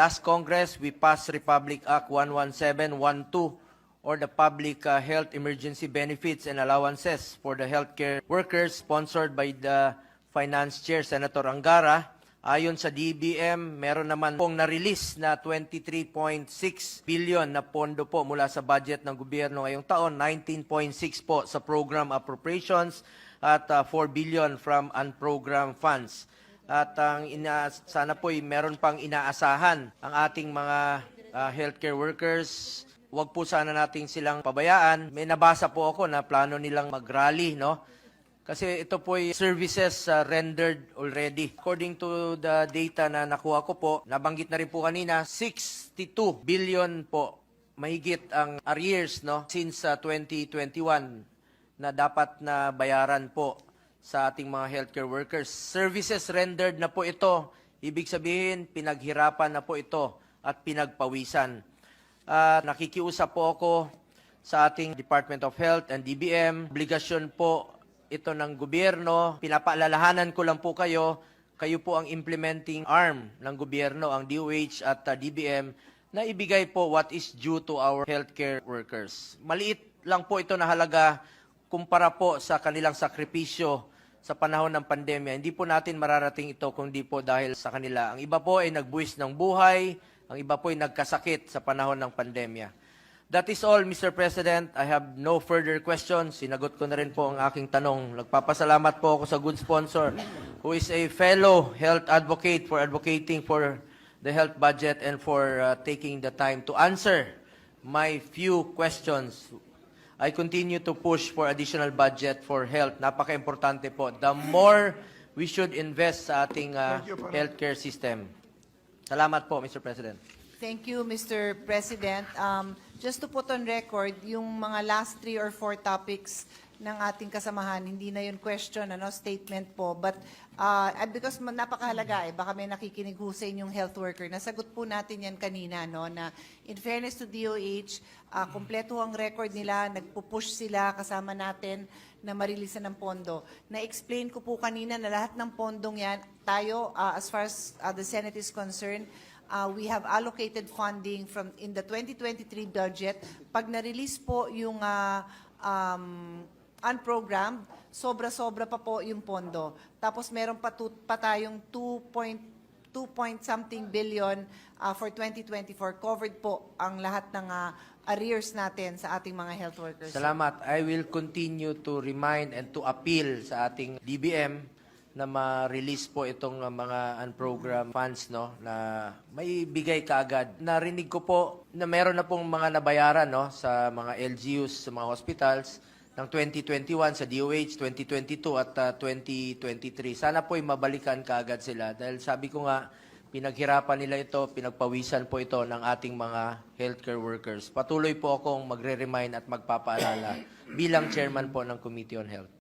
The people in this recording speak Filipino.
Last Congress, we passed Republic Act 11712 or the Public uh, Health Emergency Benefits and Allowances for the healthcare workers sponsored by the Finance Chair, Senator Angara. Ayon sa DBM, meron naman pong na-release na 23.6 billion na pondo po mula sa budget ng gobyerno ngayong taon, 19.6 po sa program appropriations at uh, 4 billion from unprogrammed funds. At ang ina sana po meron pang inaasahan ang ating mga uh, healthcare workers. Huwag po sana nating silang pabayaan. May nabasa po ako na plano nilang mag-rally, no? Kasi ito po ay services uh, rendered already. According to the data na nakuha ko po, nabanggit na rin po kanina, 62 billion po mahigit ang arrears no since uh, 2021 na dapat na bayaran po sa ating mga healthcare workers. Services rendered na po ito. Ibig sabihin, pinaghirapan na po ito at pinagpawisan. Ah, nakikiusap po ako sa ating Department of Health and DBM. Obligasyon po ito ng gobyerno. Pinapaalalahanan ko lang po kayo, kayo po ang implementing arm ng gobyerno, ang DOH at uh, DBM, na ibigay po what is due to our healthcare workers. Maliit lang po ito na halaga kumpara po sa kanilang sakripisyo sa panahon ng pandemya. Hindi po natin mararating ito kung di po dahil sa kanila. Ang iba po ay nagbuwis ng buhay, ang iba po ay nagkasakit sa panahon ng pandemya. That is all, Mr. President. I have no further questions. Sinagot ko na rin po ang aking tanong. Nagpapasalamat po ako sa good sponsor who is a fellow health advocate for advocating for the health budget and for uh, taking the time to answer my few questions. I continue to push for additional budget for health. Napaka-importante po. The more we should invest sa ating uh, healthcare system. Salamat po, Mr. President. Thank you, Mr. President. Um, just to put on record, yung mga last three or four topics ng ating kasamahan, hindi na yun question, ano, statement po. But uh, because napakahalaga eh, baka may nakikinig ho sa inyong health worker. Nasagot po natin yan kanina, no, na in fairness to DOH, uh, kompleto ang record nila, nagpupush sila kasama natin na marilisan ng pondo. Na-explain ko po kanina na lahat ng pondong yan, tayo, uh, as far as uh, the Senate is concerned, Uh, we have allocated funding from in the 2023 budget. Pag na-release po yung uh, um, unprogrammed, sobra-sobra pa po yung pondo. Tapos meron pa, tu- pa tayong 2 point 2 point something billion uh, for 2024. Covered po ang lahat ng uh, arrears natin sa ating mga health workers. Salamat. I will continue to remind and to appeal sa ating DBM na ma-release po itong uh, mga unprogrammed funds no na may bigay kaagad. Narinig ko po na meron na pong mga nabayaran no sa mga LGUs sa mga hospitals ng 2021 sa DOH, 2022 at uh, 2023. Sana po ay mabalikan kaagad sila dahil sabi ko nga pinaghirapan nila ito, pinagpawisan po ito ng ating mga healthcare workers. Patuloy po akong magre-remind at magpapaalala bilang chairman po ng Committee on Health.